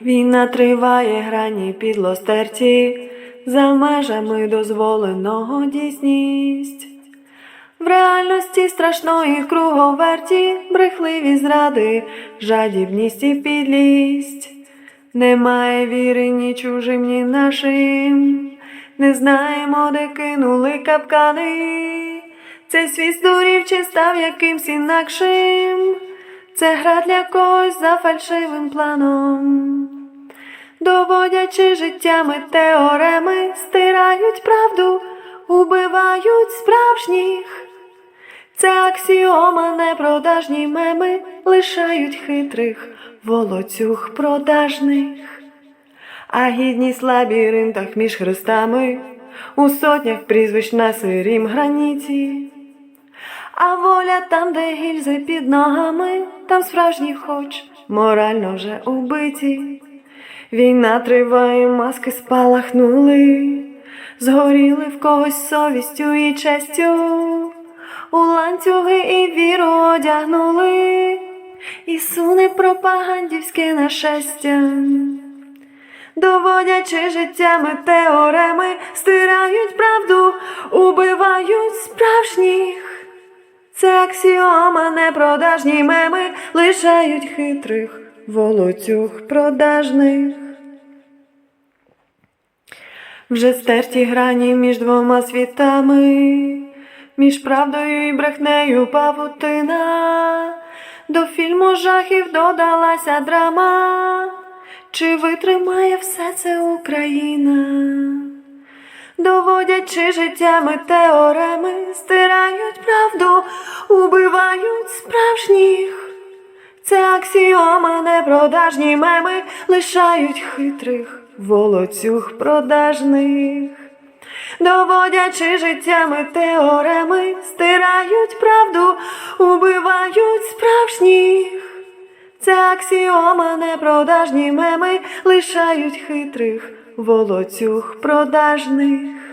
Війна триває грані підлостерті, за межами дозволеного дійсність. В реальності страшної круговерті, брехливі зради, жадібність і підлість. Немає віри ні чужим, ні нашим, не знаємо, де кинули капкани. Цей світ здурів чи став якимсь інакшим. Це гра для когось за фальшивим планом. Доводячи життями теореми, стирають правду, убивають справжніх. Це аксіома, непродажні меми лишають хитрих волоцюг продажних. А гідність лабіринтах між хрестами, у сотнях прізвищ на сирім граніті. А воля там, де гільзи під ногами, там справжні хоч морально вже убиті. Війна триває, маски спалахнули, згоріли в когось совістю і честю, у ланцюги і віру одягнули, і суне пропагандівське нашестя. Доводячи життями теореми, стирають правду, справжніх. Це аксіома, непродажні меми лишають хитрих волоцюг продажних. Вже стерті грані між двома світами, між правдою і брехнею павутина. До фільму жахів додалася драма. Чи витримає все це Україна? Доводячи життями теореми, стирають правду, убивають справжніх. Це аксіома, непродажні меми лишають хитрих волоцюг продажних. Доводячи життями теореми, стирають правду, убивають справжніх. Це аксіома, непродажні меми лишають хитрих волоцюг продажних.